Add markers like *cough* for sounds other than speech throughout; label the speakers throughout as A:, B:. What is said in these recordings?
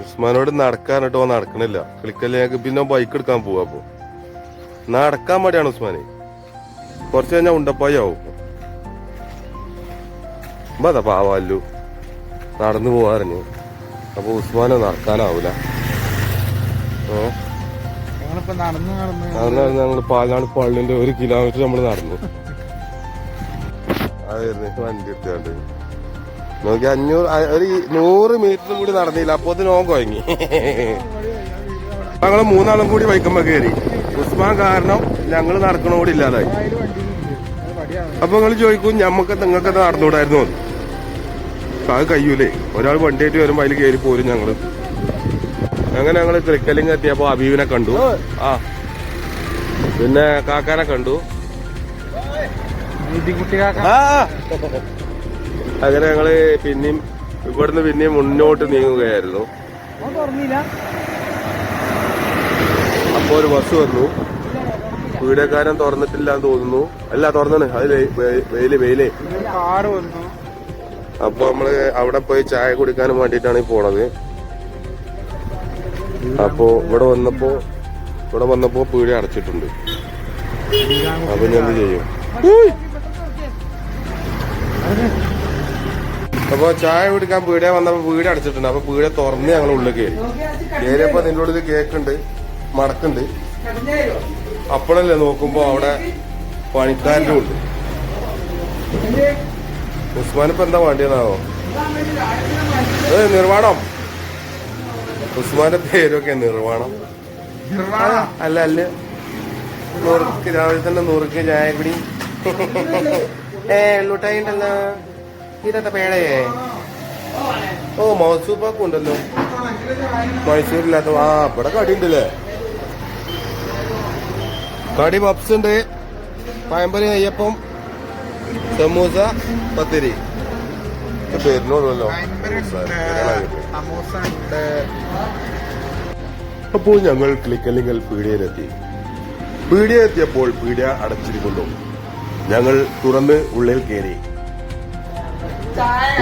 A: ഉസ്മാനോട് നടക്കാനിട്ടോ നടക്കണില്ല. കളിക്കലേക്ക് പിന്നെ ബൈക്ക് എടുക്കാൻ പോവാ അപ്പൊ. നടക്കാൻ മടിയാണ് ഉസ്മാന്. കുറച്ച് കഴിഞ്ഞാൽ ഉണ്ടപ്പായി ആവും. അതാ പാവല്ലു നടന്നു പോവാറിഞ്ഞു അപ്പൊ ഉസ്മാനെ നടക്കാനാവൂല. ഏ
B: നടന്നു
A: ഞങ്ങൾ പാലനാട് പള്ളിന്റെ ഒരു കിലോമീറ്റർ നമ്മൾ നടന്നു. *laughs* അതായിരുന്നു വണ്ടി എടുത്താണ്ട് നോക്കി അഞ്ഞൂറ് ഒരു നൂറ് മീറ്റർ കൂടി നടന്നില്ല അപ്പൊ നോൻ കുഴങ്ങി ഞങ്ങൾ മൂന്നാളും കൂടി വൈക്കുമ്പോ കയറി ഉസ്മാൻ കാരണം ഞങ്ങൾ നടക്കണ കൂടി ഇല്ലാതായി.
B: അത്
A: അപ്പൊ നിങ്ങൾ ചോദിക്കും ഞമ്മക്ക് നിങ്ങൾക്ക് നടന്നുകൂടായിരുന്നു. അത് കഴിയൂലേ ഒരാൾ വണ്ടിയായിട്ട് വരുമ്പോ അതിൽ കയറി പോരും ഞങ്ങൾ. അങ്ങനെ ഞങ്ങൾ ക്രിക്കലിംഗ് എത്തിയപ്പോ അബീവിനെ കണ്ടു. ആ. പിന്നെ കാക്കാനെ കണ്ടു. ആ. അങ്ങനെ ഞങ്ങൾ പിന്നെയും ഇവിടുന്ന് പിന്നെയും മുന്നോട്ട് നീങ്ങുകയായിരുന്നു.
B: ഓൻ തുറന്നില്ല
A: അപ്പൊ ഒരു ബസ് വന്നു. വീടക്കാരൻ തുറന്നിട്ടില്ല എന്ന് തോന്നുന്നു. അല്ല തുറന്നാണ് അത്
B: വെയിൽ വെയിൽ.
A: അപ്പൊ നമ്മൾ അവിടെ പോയി ചായ കുടിക്കാനും വേണ്ടിട്ടാണ് ഈ പോണത്. അപ്പോ ഇവിടെ വന്നപ്പോ ഇവിടെ വന്നപ്പോ പീടി അടച്ചിട്ടുണ്ട്. അപ്പൊ ഞാൻ എന്ത് ചെയ്യും? അപ്പൊ ചായ കുടിക്കാൻ പീടിയ വന്നപ്പോ വീട് അടച്ചിട്ടുണ്ട്. അപ്പൊ പീടിയ തുറന്ന് ഞങ്ങൾ ഉള്ളിൽ കയറി. കയറിയപ്പോ നിന്റെ ഉള്ളിൽ കേക്കുണ്ട് മടക്കുണ്ട്. അപ്പോഴല്ലേ നോക്കുമ്പോ അവിടെ പണിക്കാരനും ഉണ്ട് ഉസ്മാനിപ്പോ എന്താ വേണ്ടിയെന്നാവോ? ഏ നിർവാണം ഉസ്മാന്റെ പേരൊക്കെ നിർവാണം അല്ല അല്ല. നുറുക്ക് രാവിലെ തന്നെ നുറുക്ക് ചായ കുടി. ഏ എള്ളൂട്ടായി ഉണ്ടല്ലോ ഇതത്തെ പേടയേ ഓ മൈസൂർ പാക്ക് ഉണ്ടല്ലോ മൈസൂരില്ലാത്ത ആ ഇവിടെ കടി ഉണ്ടല്ലേ കടി പപ്സ് ഉണ്ട് പഴംപൊരി നെയ്യപ്പം സമൂസ പത്തിരി. പേരിനോടുമല്ലോ അപ്പോൾ ഞങ്ങൾ ക്ലിക്കലിങ്കൽ പീഡിയയിലെത്തി. പീഡിയ എത്തിയപ്പോൾ പീഡിയ അടച്ചിരിക്കുന്നു. ഞങ്ങൾ തുറന്ന് ഉള്ളിൽ കയറി.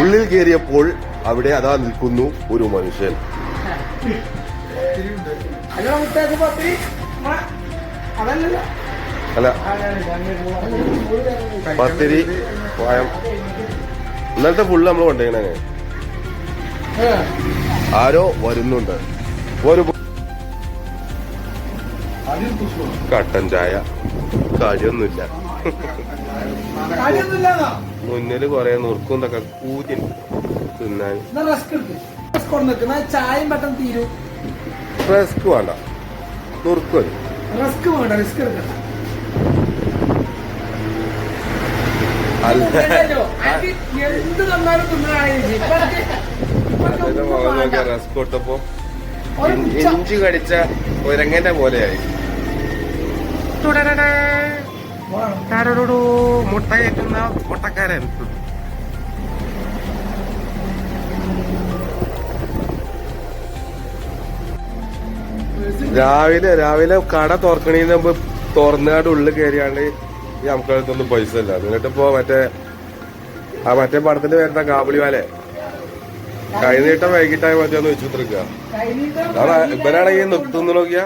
A: ഉള്ളിൽ കയറിയപ്പോൾ അവിടെ അതാ നിൽക്കുന്നു ഒരു മനുഷ്യൻ. അല്ല. പത്തിരി പായം ഇന്നലത്തെ ഫുള്ള് നമ്മൾ കൊണ്ടുപോകണേ ആരോ വരുന്നുണ്ട്. ഒരു കട്ടൻ ചായ. കാര്യമൊന്നുമില്ല. മുന്നിൽ കൊറേ നുറുക്കും ഇതൊക്കെ കൂതി തിന്നാൻ
B: പെട്ടെന്ന് തീരും.
A: റസ്ക് വേണ്ട. നുറുക്ക്
B: റസ്ക് വേണ്ട റിസ്ക് എന്ത് തന്നാലും
A: ഇൻ- ഇഞ്ചി കടിച്ച ഒരങ്ങന്റെ പോലെയായി. തുടരടാ. താരടോടോ, മുട്ട കയറ്റുന്ന മുട്ടക്കാരൻ രാവിലെ രാവിലെ കട തുറക്കണീന് മുമ്പ് തുറന്നാട് ഉള്ളിൽ കയറിയാണ്ട് ഈ നമുക്കടുത്തൊന്നും പൈസ ഇല്ല എന്നിട്ടിപ്പോ മറ്റേ ആ മറ്റേ പടത്തിന്റെ വരുന്ന കാബുളിവാലെ കൈനീട്ടം വൈകിട്ടായി മതിയാന്ന് വെച്ചുത്തിരിക്കുക അതാ ഇവനാണെങ്കിൽ നിർത്തുന്നു നോക്കിയാ.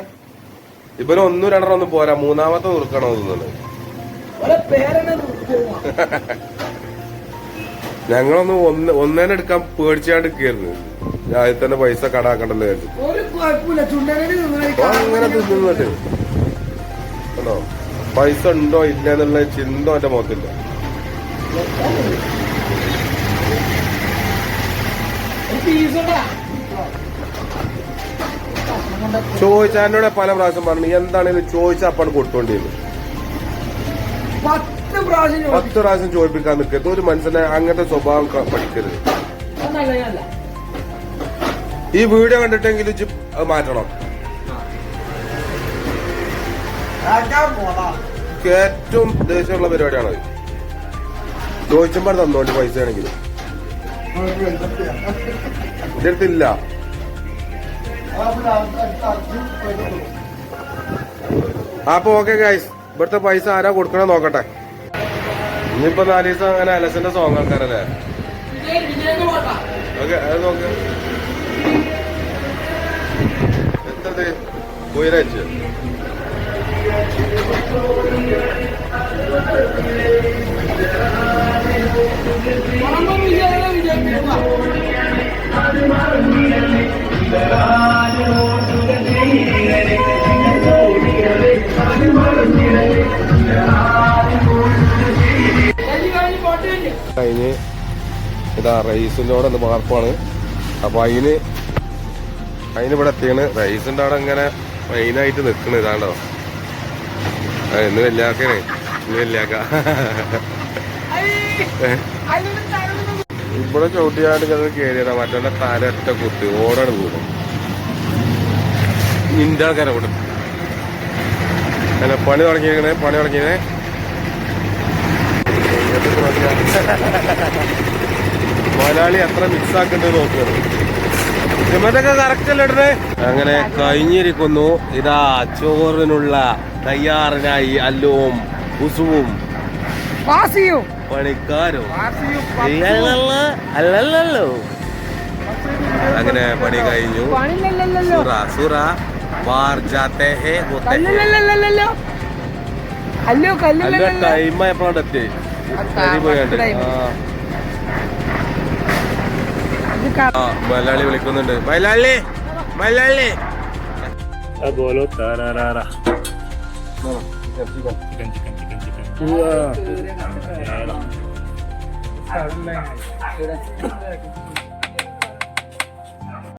A: ഇവനൊന്നും രണ്ടെണ്ണം ഒന്നും പോരാ. മൂന്നാമത്തെ നിർക്കണോ തോന്നുന്നുണ്ട്
B: പേരെന്നെ
A: ഞങ്ങളൊന്നും ഒന്ന് ഒന്നേനെ എടുക്കാൻ പേടിച്ചാണ്ട് നിൽക്കായിരുന്നു ആദ്യം തന്നെ പൈസ കടാക്കണ്ടല്ലോ അങ്ങനെ തിന്നുന്നുണ്ട് കണ്ടോ? പൈസ ഉണ്ടോ ഇല്ല എന്നുള്ള ചിന്ത എന്റെ മുഖത്തില്ല. ചോദിച്ചാനോട് പല പ്രാവശ്യം പറഞ്ഞു എന്താണെങ്കിലും ചോദിച്ചാൽ അപ്പാണ് കൊടുത്തോണ്ടിരുന്നു
B: പത്ത് പ്രാവശ്യം.
A: പത്ത് പ്രാവശ്യം ചോദിപ്പിക്കാൻ നിൽക്കരുത് ഒരു മനുഷ്യനെ അങ്ങനത്തെ സ്വഭാവം പഠിക്കരുത്. ഈ വീഡിയോ കണ്ടിട്ടെങ്കിൽ മാറ്റണം. ഏറ്റവും ദേഷ്യമുള്ള പരിപാടിയാണ് ചോദിച്ചപ്പോൾ തന്നോണ്ട് പൈസ ആണെങ്കിൽ എന്റെ അടുത്തില്ല അപ്പൊ ഓക്കെ ഗൈസ് ഇവിടുത്തെ പൈസ ആരാ കൊടുക്കണേ നോക്കട്ടെ. ഇനിയിപ്പോ നാല് ദിവസം അങ്ങനെ അലസന്റെ സോങ് ആൾക്കാരല്ലേ. ഓക്കെ അത് നോക്ക്. ഉയരച്ച്
B: കുഴമ്പം വിജയം.
A: ഇതാ റൈസിന്റെ അവിടെ പാർപ്പാണ് അപ്പൊ അതിന് അതിന് ഇവിടെ എത്തിയാണ്. റൈസിന്റെ അവിടെ ഇങ്ങനെ മെയിനായിട്ട് നിൽക്കണ് ഇതാണ്ടോ? ഇന്ന് വെല്ലാക്കണേ ഇന്ന് വെല്ലാക്ക ഇവിടെ ചവിട്ടിയാണ്ട് കയറിയതാ മറ്റേ തലൊറ്റ കുത്തി. ഓടാണ് കൂടും നിന്റെ ആൾക്കാരെ കൂടും അല്ല പണി തുടങ്ങിയിരിക്കണേ? പണി തുടങ്ങിയേ? മലയാളി അത്ര മിക്സ് ആക്കേണ്ടത് നോക്കുകയാണ് സിമന്റൊക്കെ കറക്റ്റ് ഇടണേ? അങ്ങനെ കഴിഞ്ഞിരിക്കുന്നു. ഇതാ ചോറിനുള്ള തയ്യാറിനായി അല്ലുവും കുസുവും പണിക്കാരും. അല്ലല്ലോ അങ്ങനെ പണി കഴിഞ്ഞു. സുറ സുറ. ബാർ ജാത്തെ ഹേ ഹോത്തെ ഹേ.
B: അല്ലോ
A: ടൈം എപ്പോഴാണ് എത്തി പോയാണ്ട് ആ. മലയാളി വിളിക്കുന്നുണ്ട്. മലയാളി മലയാളി.
C: അതുപോലെ തറാറാറാ ഉവ്വാ.